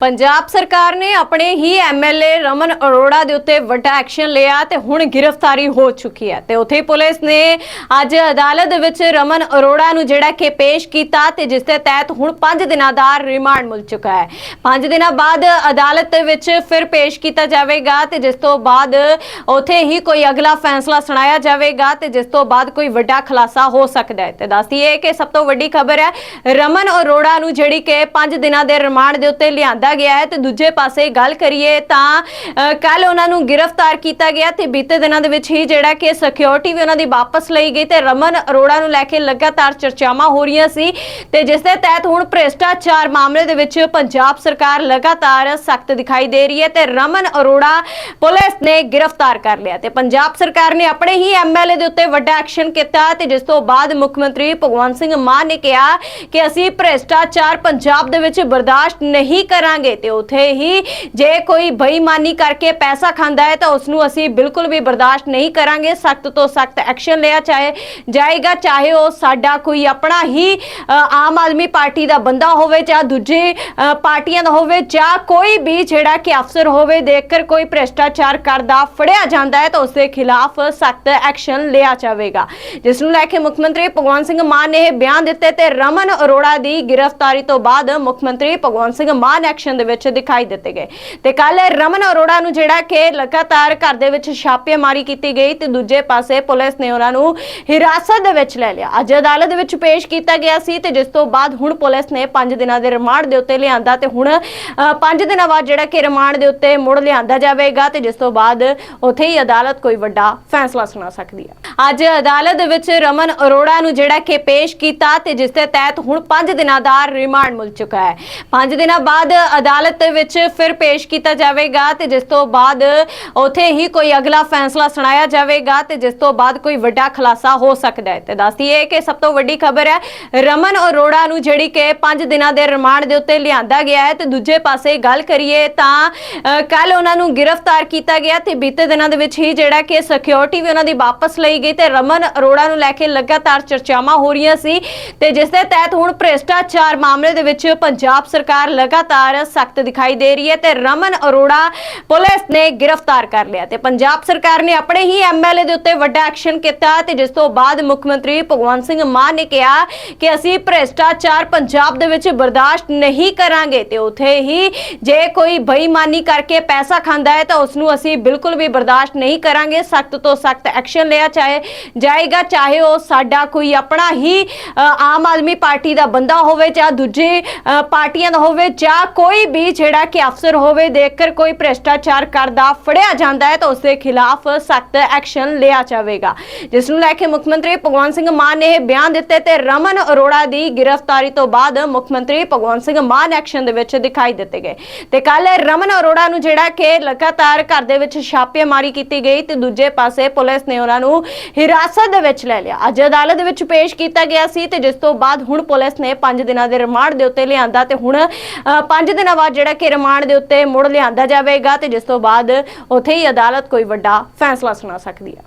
ਪੰਜਾਬ ਸਰਕਾਰ ਨੇ ਆਪਣੇ ਹੀ ਐਮਐਲਏ ਰਮਨ ਅਰੋੜਾ ਦੇ ਉੱਤੇ ਵੱਡਾ ਐਕਸ਼ਨ ਲਿਆ ਤੇ ਹੁਣ ਗ੍ਰਿਫਤਾਰੀ ਹੋ ਚੁੱਕੀ ਹੈ ਤੇ ਉੱਥੇ ਪੁਲਿਸ ਨੇ ਅੱਜ ਅਦਾਲਤ ਦੇ ਵਿੱਚ ਰਮਨ ਅਰੋੜਾ ਨੂੰ ਜਿਹੜਾ ਕਿ ਪੇਸ਼ ਕੀਤਾ ਤੇ ਜਿਸ ਦੇ ਤਹਿਤ ਹੁਣ 5 ਦਿਨਾਂ ਦਾ ਰਿਮਾਂਡ ਮਿਲ ਚੁੱਕਾ ਹੈ। 5 ਦਿਨਾਂ ਬਾਅਦ ਅਦਾਲਤ ਦੇ ਵਿੱਚ ਫਿਰ ਪੇਸ਼ ਕੀਤਾ ਜਾਵੇਗਾ ਤੇ ਜਿਸ ਤੋਂ ਬਾਅਦ ਉੱਥੇ ਹੀ ਕੋਈ ਅਗਲਾ ਫੈਸਲਾ ਸੁਣਾਇਆ ਜਾਵੇਗਾ ਤੇ ਜਿਸ ਤੋਂ ਬਾਅਦ ਕੋਈ ਵੱਡਾ ਖੁਲਾਸਾ ਹੋ ਸਕਦਾ ਹੈ। ਤੇ ਦੱਸਦੀ ਹੈ ਕਿ ਸਭ ਤੋਂ ਵੱਡੀ ਖਬਰ ਹੈ ਰਮਨ ਅਰੋੜਾ ਨੂੰ ਜਿਹੜੀ ਕਿ 5 ਦਿਨਾਂ ਦੇ ਰਿਮਾਂਡ ਦੇ ਉੱਤੇ ਲਿਆਂਦਾ ਗਿਆ ਹੈ ਤੇ ਦੂਜੇ ਪਾਸੇ ਗੱਲ ਕਰੀਏ ਤਾਂ ਕੱਲ ਉਹਨਾਂ ਨੂੰ ਗ੍ਰਿਫਤਾਰ ਕੀਤਾ ਗਿਆ ਤੇ ਬੀਤੇ ਦਿਨਾਂ ਦੇ ਵਿੱਚ ਹੀ ਜਿਹੜਾ ਕਿ ਸਿਕਿਉਰਿਟੀ ਵੀ ਉਹਨਾਂ ਦੀ ਵਾਪਸ ਲਈ ਗਈ ਤੇ ਰਮਨ ਅਰੋੜਾ ਨੂੰ ਲੈ ਕੇ ਲਗਾਤਾਰ ਚਰਚਾਵਾਂ ਹੋ ਰਹੀਆਂ ਸੀ ਤੇ ਜਿਸ ਦੇ ਤਹਿਤ ਹੁਣ ਭ੍ਰਿਸ਼ਟਾਚਾਰ ਮਾਮਲੇ ਦੇ ਵਿੱਚ ਪੰਜਾਬ ਸਰਕਾਰ ਲਗਾਤਾਰ ਸਖਤ ਦਿਖਾਈ ਦੇ ਰਹੀ ਹੈ ਤੇ ਰਮਨ ਅਰੋੜਾ ਪੁਲਿਸ ਨੇ ਗ੍ਰਿਫਤਾਰ ਕਰ ਲਿਆ ਤੇ ਪੰਜਾਬ ਸਰਕਾਰ ਨੇ ਆਪਣੇ ਹੀ ਐਮਐਲਏ ਦੇ ਉੱਤੇ ਵੱਡਾ ਐਕਸ਼ਨ ਕੀਤਾ ਤੇ ਜਿਸ ਤੋਂ ਬਾਅਦ ਮੁੱਖ ਮੰਤਰੀ ਭਗਵੰਤ ਸਿੰਘ ਮਾਨ ਨੇ ਕਿਹਾ ਕਿ ਅਸੀਂ ਭ੍ਰਿਸ਼ਟਾਚਾਰ ਪੰਜਾਬ ਦੇ ਵਿੱਚ ਬਰਦਾਸ਼ਤ ਨਹੀਂ ਕਰਾਂਗੇ। ਤੇ ਉਥੇ ਹੀ ਜੇ ਕੋਈ ਬੇਈਮਾਨੀ ਕਰਕੇ ਪੈਸਾ ਖਾਂਦਾ ਹੈ ਤਾਂ ਉਸ ਨੂੰ ਅਸੀਂ ਬਿਲਕੁਲ ਵੀ ਬਰਦਾਸ਼ਤ ਨਹੀਂ ਕਰਾਂਗੇ। ਸਖਤ ਤੋਂ ਸਖਤ ਐਕਸ਼ਨ ਲਿਆ ਚਾਹੇ ਜਾਏਗਾ, ਚਾਹੇ ਉਹ ਸਾਡਾ ਕੋਈ ਆਪਣਾ ਹੀ ਆਮ ਆਦਮੀ ਪਾਰਟੀ ਦਾ ਬੰਦਾ ਹੋਵੇ ਜਾਂ ਦੂਜੇ ਪਾਰਟੀਆਂ ਦਾ ਹੋਵੇ ਜਾਂ ਕੋਈ ਵੀ ਜਿਹੜਾ ਕਿ ਅਫਸਰ ਹੋਵੇ ਦੇਖकर ਕੋਈ ਭ੍ਰਿਸ਼ਟਾਚਾਰ ਕਰਦਾ, ਫੜਿਆ ਜਾਂਦਾ ਹੈ ਤਾਂ ਉਸ ਦੇ ਖਿਲਾਫ ਸਖਤ ਐਕਸ਼ਨ ਲਿਆ ਜਾਵੇਗਾ। ਜਿਸ ਨੂੰ ਲੈ ਕੇ ਮੁੱਖ ਮੰਤਰੀ ਭਗਵੰਤ ਸਿੰਘ ਮਾਨ ਨੇ ਇਹ ਬਿਆਨ ਦਿੱਤੇ ਤੇ ਰਮਨ ਅਰੋੜਾ ਦੀ ਗ੍ਰਿਫਤਾਰੀ ਤੋਂ ਬਾਅਦ ਮੁੱਖ ਮੰਤਰੀ ਭਗਵੰਤ ਸਿੰਘ ਮਾਨ ਐਕਸ਼ਨ ਦੇ ਵਿੱਚ ਦਿਖਾਈ ਦਿੱਤੇ ਗਏ। ਤੇ ਕੱਲ ਰਮਨ ਅਰੋੜਾ ਨੂੰ ਜਿਹੜਾ ਕਿ ਲਗਾਤਾਰ ਘਰ ਦੇ ਵਿੱਚ ਛਾਪੇਮਾਰੀ ਕੀਤੀ ਗਈ ਤੇ ਦੂਜੇ ਪਾਸੇ ਪੁਲਿਸ ਨੇ ਉਹਨਾਂ ਨੂੰ ਹਿਰਾਸਤ ਦੇ ਵਿੱਚ ਲੈ ਲਿਆ। ਅੱਜ ਅਦਾਲਤ ਦੇ ਵਿੱਚ ਪੇਸ਼ ਕੀਤਾ ਗਿਆ ਸੀ ਤੇ ਜਿਸ ਤੋਂ ਬਾਅਦ ਹੁਣ ਪੁਲਿਸ ਨੇ 5 ਦਿਨਾਂ ਦੇ ਰਿਮਾਂਡ ਦੇ ਉੱਤੇ ਲਿਆਂਦਾ ਤੇ ਹੁਣ 5 ਦਿਨਾਂ ਬਾਅਦ ਜਿਹੜਾ ਕਿ ਰਿਮਾਂਡ ਦੇ ਉੱਤੇ ਮੁੜ ਲਿਆਂਦਾ ਜਾਵੇਗਾ ਤੇ ਜਿਸ ਤੋਂ ਬਾਅਦ ਉੱਥੇ ਹੀ ਅਦਾਲਤ ਕੋਈ ਵੱਡਾ ਫੈਸਲਾ ਸੁਣਾ ਸਕਦੀ ਹੈ। ਅੱਜ ਅਦਾਲਤ ਦੇ ਵਿੱਚ ਰਮਨ ਅਰੋੜਾ ਨੂੰ ਜਿਹੜਾ ਕਿ ਪੇਸ਼ ਕੀਤਾ ਤੇ ਜਿਸ ਦੇ ਤਹਿਤ ਹੁਣ 5 ਦਿਨਾਂ ਦਾ ਰਿਮਾਂਡ ਮਿਲ ਚੁੱਕਾ ਹੈ। 5 ਦਿਨਾਂ ਬਾਅਦ ਅਦਾਲਤ ਦੇ ਵਿੱਚ ਫਿਰ ਪੇਸ਼ ਕੀਤਾ ਜਾਵੇਗਾ ਤੇ ਜਿਸ ਤੋਂ ਬਾਅਦ ਉੱਥੇ ਹੀ ਕੋਈ ਅਗਲਾ ਫੈਸਲਾ ਸੁਣਾਇਆ ਜਾਵੇਗਾ ਤੇ ਜਿਸ ਤੋਂ ਬਾਅਦ ਕੋਈ ਵੱਡਾ ਖੁਲਾਸਾ ਹੋ ਸਕਦਾ ਹੈ। ਤੇ ਦੱਸਦੀ ਹੈ ਕਿ ਸਭ ਤੋਂ ਵੱਡੀ ਖਬਰ ਹੈ, ਰਮਨ ਅਰੋੜਾ ਨੂੰ ਜਿਹੜੀ ਕਿ 5 ਦਿਨਾਂ ਦੇ ਰਿਮਾਂਡ ਦੇ ਉੱਤੇ ਲਿਆਂਦਾ ਗਿਆ ਹੈ ਤੇ ਦੂਜੇ ਪਾਸੇ ਗੱਲ ਕਰੀਏ ਤਾਂ ਕੱਲ ਉਹਨਾਂ ਨੂੰ ਗ੍ਰਿਫਤਾਰ ਕੀਤਾ ਗਿਆ ਤੇ ਬੀਤੇ ਦਿਨਾਂ ਦੇ ਵਿੱਚ ਹੀ ਜਿਹੜਾ ਕਿ ਸਿਕਿਉਰਿਟੀ ਵੀ ਉਹਨਾਂ ਦੀ ਵਾਪਸ ਲਈ ਗਈ ਤੇ ਰਮਨ ਅਰੋੜਾ ਨੂੰ ਲੈ ਕੇ ਲਗਾਤਾਰ ਚਰਚਾਵਾਂ ਹੋ ਰਹੀਆਂ ਸੀ ਤੇ ਜਿਸ ਦੇ ਤਹਿਤ ਹੁਣ ਭ੍ਰਿਸ਼ਟਾਚਾਰ ਮਾਮਲੇ ਦੇ ਵਿੱਚ ਪੰਜਾਬ ਸਰਕਾਰ ਲਗਾਤਾਰ ਸਖਤ ਦਿਖਾਈ ਦੇ ਰਹੀ ਹੈ ਤੇ ਰਮਨ ਅਰੋੜਾ ਪੁਲਿਸ ਨੇ ਗ੍ਰਿਫਤਾਰ ਕਰ ਲਿਆ ਤੇ ਪੰਜਾਬ ਸਰਕਾਰ ਨੇ ਆਪਣੇ ਹੀ ਐਮਐਲਏ ਦੇ ਉੱਤੇ ਵੱਡਾ ਐਕਸ਼ਨ ਕੀਤਾ ਤੇ ਜਿਸ ਤੋਂ ਬਾਅਦ ਮੁੱਖ ਮੰਤਰੀ ਭਗਵੰਤ ਸਿੰਘ ਮਾਨ ਨੇ ਕਿਹਾ ਕਿ ਅਸੀਂ ਭ੍ਰਿਸ਼ਟਾਚਾਰ ਪੰਜਾਬ ਦੇ ਵਿੱਚ ਬਰਦਾਸ਼ਤ ਨਹੀਂ ਕਰਾਂਗੇ ਤੇ ਉਥੇ ਹੀ ਜੇ ਕੋਈ ਬੇਈਮਾਨੀ ਕਰਕੇ ਪੈਸਾ ਖਾਂਦਾ ਹੈ ਤਾਂ ਉਸ ਨੂੰ ਅਸੀਂ ਬਿਲਕੁਲ ਵੀ ਬਰਦਾਸ਼ਤ ਨਹੀਂ ਕਰਾਂਗੇ। ਸਖਤ ਤੋਂ ਸਖਤ ਐਕਸ਼ਨ ਲਿਆ ਚਾਹੇ ਜਾਏਗਾ, ਚਾਹੇ ਉਹ ਸਾਡਾ ਕੋਈ ਆਪਣਾ ਹੀ ਆਮ ਆਦਮੀ ਪਾਰਟੀ ਦਾ ਬੰਦਾ ਹੋਵੇ ਜਾਂ ਦੂਜੇ ਪਾਰਟੀਆਂ ਦਾ ਹੋਵੇ ਜਾਂ ਕੋਈ ਵੀ ਜਿਹੜਾ ਕਿ ਅਫਸਰ ਹੋਵੇ, ਜੇਕਰ ਕੋਈ ਭ੍ਰਿਸ਼ਟਾਚਾਰ ਕਰਦਾ, ਫੜਿਆ ਜਾਂਦਾ ਹੈ, ਤਾਂ ਉਸ ਦੇ ਖਿਲਾਫ ਸਖਤ ਐਕਸ਼ਨ ਲਿਆ ਜਾਵੇਗਾ। ਜਿਸ ਨੂੰ ਲੈ ਕੇ ਮੁੱਖ ਮੰਤਰੀ ਭਗਵੰਤ ਸਿੰਘ ਮਾਨ ਨੇ ਇਹ ਬਿਆਨ ਦਿੱਤੇ ਤੇ ਰਮਨ ਅਰੋੜਾ ਦੀ ਗ੍ਰਿਫਤਾਰੀ ਤੋਂ ਬਾਅਦ ਮੁੱਖ ਮੰਤਰੀ ਭਗਵੰਤ ਸਿੰਘ ਮਾਨ ਐਕਸ਼ਨ ਦੇ ਵਿੱਚ ਦਿਖਾਈ ਦਿੱਤੇ ਗਏ। ਤੇ ਕੱਲ ਰਮਨ ਅਰੋੜਾ ਨੂੰ ਜਿਹੜਾ ਕਿ ਲਗਾਤਾਰ ਘਰ ਦੇ ਵਿੱਚ ਛਾਪੇਮਾਰੀ ਕੀਤੀ ਗਈ ਤੇ ਦੂਜੇ ਪਾਸੇ ਪੁਲਿਸ ਨੇ ਉਹਨਾਂ ਨੂੰ ਹਿਰਾਸਤ ਦੇ ਵਿੱਚ ਲੈ ਲਿਆ। ਅੱਜ ਅਦਾਲਤ ਦੇ ਵਿੱਚ ਪੇਸ਼ ਕੀਤਾ ਗਿਆ ਸੀ ਤੇ ਜਿਸ ਤੋਂ ਬਾਅਦ ਹੁਣ ਪੁਲਿਸ ਨੇ 5 ਦਿਨਾਂ ਦੇ ਰਿਮਾਂਡ ਦੇ ਉੱਤੇ ਲਿਆਂਦਾ ਤੇ ਹੁਣ 5 ਦਿਨਾਂ ਬਾਅਦ ਜਿਹੜਾ ਕਿ ਰਿਮਾਂਡ ਦੇ ਉੱਤੇ ਮੁੜ ਲਿਆਂਦਾ ਜਾਵੇਗਾ ਤੇ ਜਿਸ ਤੋਂ ਬਾਅਦ ਉੱਥੇ ਹੀ ਅਦਾਲਤ ਕੋਈ ਵੱਡਾ ਫੈਸਲਾ ਸੁਣਾ ਸਕਦੀ ਹੈ।